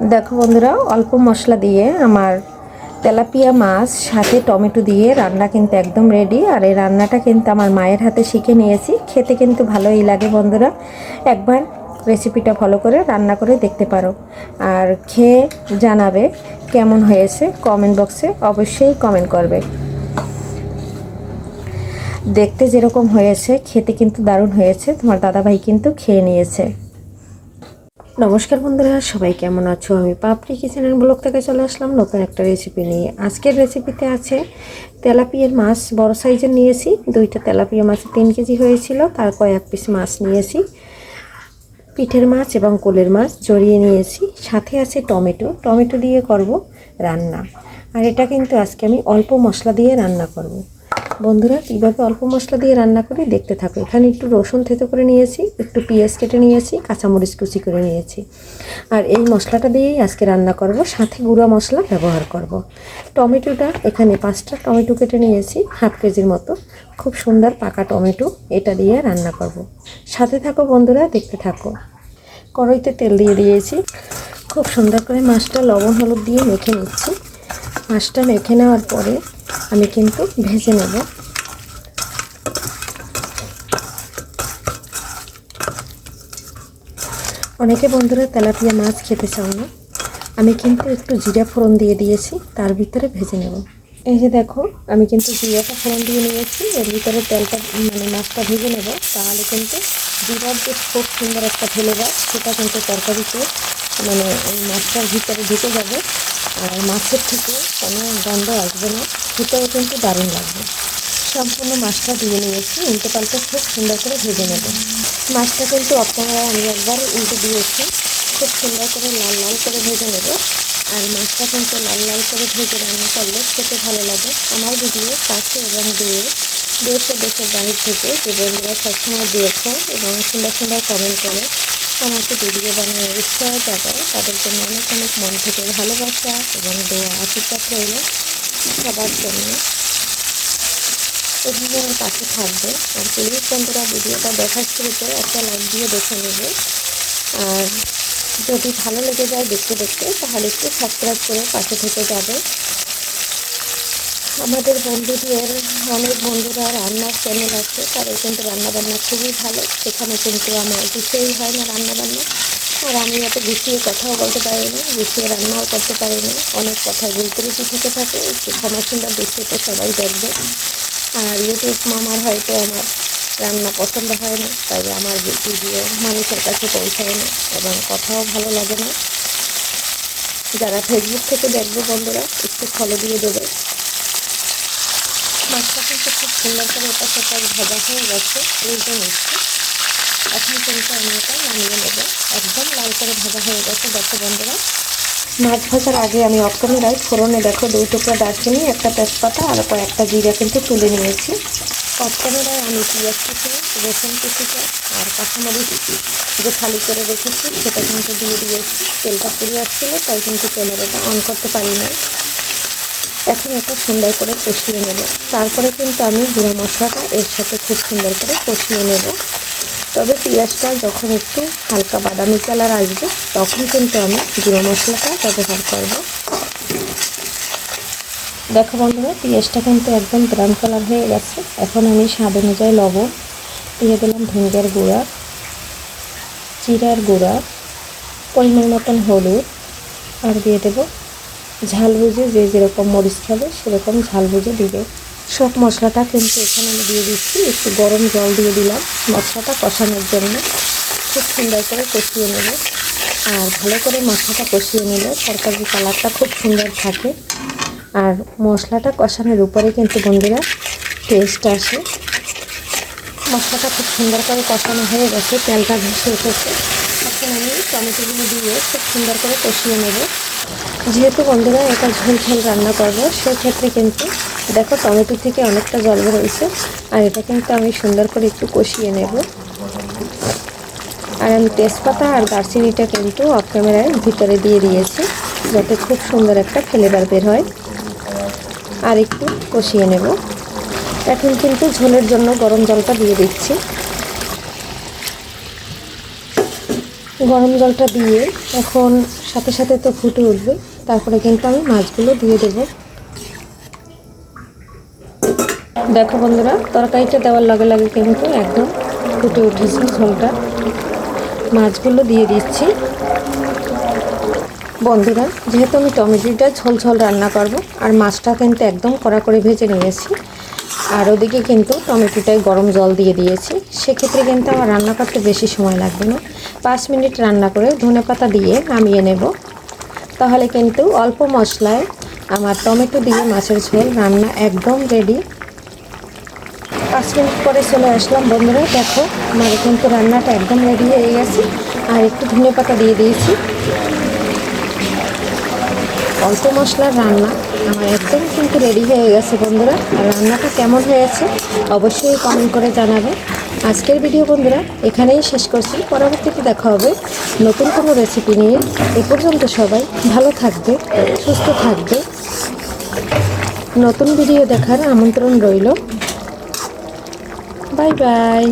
দেখো বন্ধুরা, অল্প মশলা দিয়ে আমার তেলাপিয়া মাছ, সাথে টমেটো দিয়ে রান্না কিন্তু একদম রেডি আর এই রান্নাটা কিন্তু আমার মায়ের হাতে শিখে নিয়েছি। খেতে কিন্তু ভালোই লাগে বন্ধুরা। একবার রেসিপিটা ফলো করে রান্না করে দেখতে পারো। আর খেয়ে জানাবে কেমন হয়েছে কমেন্ট বক্সে অবশ্যই কমেন্ট করবে। দেখতে যেরকম হয়েছে, খেতে কিন্তু দারুণ হয়েছে। তোমার দাদাভাই কিন্তু খেয়ে নিয়েছে। নমস্কার বন্ধুরা, সবাই কেমন আছো? আমি পাপড়ি কিচেনের ব্লগ থেকে চলে আসলাম নতুন একটা রেসিপি নিয়ে। আজকের রেসিপিতে আছে তেলাপিয়ার মাছ, বড় সাইজের নিয়েছি। দুইটা তেলাপিয়া মাছ তিন কেজি হয়েছিল তার কয়েক পিস মাছ নিয়েছি। পিঠের মাছ এবং কোলের মাছ জড়িয়ে নিয়েছি। সাথে আছে টমেটো। টমেটো দিয়ে করব রান্না। আর এটা কিন্তু আজকে আমি অল্প মশলা দিয়ে রান্না করব। বন্ধুরা কীভাবে অল্প মশলা দিয়ে রান্না করি দেখতে থাকো। এখানে একটু রসুন থেতো করে নিয়েছি, একটু পেঁয়াজ কেটে নিয়েছি, কাঁচামরিচ কুচি করে নিয়েছি। আর এই মশলাটা দিয়েই আজকে রান্না করব, সাথে গুঁড়া মশলা ব্যবহার করব। টমেটোটা, এখানে পাঁচটা টমেটো কেটে নিয়েছি, হাফ কেজির মতো। খুব সুন্দর পাকা টমেটো, এটা দিয়ে রান্না করব। সাথে থাকো বন্ধুরা, দেখতে থাকো। কড়াইতে তেল দিয়ে দিয়েছি। খুব সুন্দর করে মাছটা লবণ, হলুদ দিয়ে মেখে নিচ্ছি। মাছটা মেখে নেওয়ার পরে আমি কিন্তু ভেজে নেব। অনেকে বন্ধুরা তেলাপিয়া মাছ খেতে চাও না। আমি কিন্তু একটু জিরা ফোড়ন দিয়ে দিয়েছি, তার ভিতরে ভেজে নেব। এই যে দেখো, আমি কিন্তু জিরাটা ফোড়ন দিয়ে নিয়েছি, এর ভিতরে তেলটা মানে মাছটা ভেজে নেব। তাহলে কিন্তু জিরার যে খুব সুন্দর একটা ফ্লেভার সেটা কিন্তু তরকারিতে মানে ওই মাছটার ভিতরে ঢুকে যাবে। আর মাছের থেকে কোনো গন্ধ আসবে না। খেতেও কিন্তু দারুণ লাগবে। সম্পূর্ণ মাছটা দিয়ে নিয়েছি, উল্টো পাল্টে খুব সুন্দর করে ভেজে নেব। মাছটা কিন্তু আপনারা আমি একবার উল্টে দিয়েছি, খুব সুন্দর করে লাল লাল করে ভেজে নেব। আর মাছটা কিন্তু লাল লাল করে ভেজে রান্না করলে খেতে ভালো লাগে। আমার ভিডিও কাছে এবং দিয়ে দেশ ও দেশের বাইরে থেকে যে বন্ধুরা সবসময় দিয়েছে এবং সুন্দর সুন্দর কমেন্ট করে আমাকে ভিডিও বানানোর উৎসাহ জাগায়। তাদের জন্য অনেক অনেক মন থেকে ভালোবাসা এবং দেওয়া আশীর্বাদ রইল। সবার জন্য। এভাবে আমার পাশে থাকবে। আর প্লিজ বন্ধুরা ভিডিওটা দেখার শুরুতে একটা লাইক দিয়ে দেখে নেবে। আর যদি ভালো লেগে যায় দেখতে দেখতে, তাহলে একটু সাবস্ক্রাইব করে পাশে থেকে যাবে। আমাদের বন্ধুদের, অনেক বন্ধুরা রান্নার চ্যানেল আছে, তাদের কিন্তু রান্নাবান্না খুবই ভালো। সেখানে কিন্তু আমার গুছিয়েই হয় না রান্নাবান্না। আর আমি এত গুছিয়ে কথাও বলতে পারি না গুছিয়ে রান্নাও করতে পারি না অনেক কথা ভুল ত্রুটি থেকে থাকে, একটু সুন্দর দৃষ্টিতে সবাই দেখবে। আর ইউটিউব মামার হয়তো আমার রান্না পছন্দ হয় না তাই আমার ভিডিও মানুষের কাছে পৌঁছায় না এবং কথাও ভালো লাগে না। যারা ফেসবুক থেকে দেখবে বন্ধুরা, একটু ফলো দিয়ে দেবে। মাছটা কিন্তু খুব সুন্দর করে এটা সেটা ভাজা হয়ে গেছে উল্টে নিচ্ছি এখন কিন্তু আমি এটা নামিয়ে নেব একদম লাল করে ভাজা হয়ে গেছে দেখো বন্ধুরা মাছ ভাজার আগে আমি অফ ক্যামেরায় ফোড়নে দেখো দুই টুকরো দারচিনি, একটা তেজপাতা আর কয়েকটা জিরা কিন্তু তুলে নিয়েছি। অফ ক্যামেরায় আমি পেঁয়াজ কুচি, রসুন কুচিটা আর কাঁচামরিচ যে খালি করে রেখেছি, সেটা কিন্তু দিয়ে দিয়েছি তেলটা পুড়ে আসছিল, তাই কিন্তু ক্যামেরাটা অন করতে পারি না এখন এটা সুন্দর করে কষিয়ে নেব। তারপরে কিন্তু আমি গুঁড়ো মশলাটা এর সাথে খুব সুন্দর করে কষিয়ে নেব। তবে পেঁয়াজটা যখন একটু হালকা বাদামি কালার আসবে, তখন কিন্তু আমি গুঁড়ো মশলাটা ব্যবহার করব। দেখো বন্ধুরা, পেঁয়াজটা কিন্তু একদম ব্রাউন কালার হয়ে গেছে। এখন আমি স্বাদ অনুযায়ী লবণ দিয়ে দিলাম ভেঙ্গার গুঁড়া, জিরার গুঁড়া, পরিমাণ মতন হলুদ, আর দিয়ে দেবো ঝাল বুঝে যে যেরকম মরিচ খাবে সেরকম ঝাল বুঝে দিবে। সব মশলাটা কিন্তু এখানে আমি দিয়ে দিচ্ছি। একটু গরম জল দিয়ে দিলাম মশলাটা কষানোর জন্য। খুব সুন্দর করে কষিয়ে নেব। আর ভালো করে মশলাটা কষিয়ে নিলে তরকারির কালারটা খুব সুন্দর থাকে। আর মশলাটা কষানোর উপরে কিন্তু বন্ধুরা টেস্ট আসে। মশলাটা খুব সুন্দর করে কষানো হয়ে গেছে, তেলটা ভেসে উঠেছে। এখন আমি টমেটোগুলো দিয়ে খুব সুন্দর করে কষিয়ে নেব। যেহেতু বন্ধুরা এটা ঝোল ঝোল রান্না করব, সেক্ষেত্রে কিন্তু দেখো টমেটো থেকে অনেকটা জল বেরোয়েছে আর এটা কিন্তু আমি সুন্দর করে একটু কষিয়ে নেব। আর আমি তেজপাতা আর দারচিনিটা কিন্তু অফ ক্যামেরায় ভিতরে দিয়ে দিয়েছি, যাতে খুব সুন্দর একটা ফ্লেভার বের হয়। আর একটু কষিয়ে নেব। এখন কিন্তু ঝোলের জন্য গরম জলটা দিয়ে দিচ্ছি। গরম জলটা দিয়ে এখন সাথে সাথে তো ফুটে উঠবে, তারপরে কিন্তু আমি মাছগুলো দিয়ে দেবো। দেখো বন্ধুরা, তরকারিটা দেওয়ার লগে লগে কিন্তু একদম ফুটে উঠেছে ঝোলটা। মাছগুলো দিয়ে দিচ্ছি। বন্ধুরা, যেহেতু আমি টমেটোটা ঝোল ঝোল রান্না করব, আর মাছটা কিন্তু একদম কড়া করে ভেজে নিয়েছি, আর ওদিকে কিন্তু টমেটোটায় গরম জল দিয়ে দিয়েছি। সেক্ষেত্রে কিন্তু আমার রান্না করতে বেশি সময় লাগবে না। পাঁচ মিনিট রান্না করে ধনে পাতা দিয়ে নামিয়ে নেব। তাহলে কিন্তু অল্প মশলায় আমার টমেটো দিয়ে মাছের ঝোল রান্না একদম রেডি পাঁচ মিনিট পরে চলে আসলাম বন্ধুরা, দেখো আমার কিন্তু রান্নাটা একদম রেডি হয়ে গেছে। আর একটু ধনে পাতা দিয়ে দিয়েছি। অল্প মশলার রান্না। আমার একদম কিন্তু রেডি হয়ে গেছে বন্ধুরা। আর রান্নাটা কেমন হয়েছে অবশ্যই কমেন্ট করে জানাবে। আজকের ভিডিও বন্ধুরা, এখানেই শেষ করছি। পরবর্তীতে দেখা হবে নতুন কোনো রেসিপি নিয়ে। এ পর্যন্ত সবাই ভালো থাকবে, সুস্থ থাকবে। নতুন ভিডিও দেখার আমন্ত্রণ রইল। Bye bye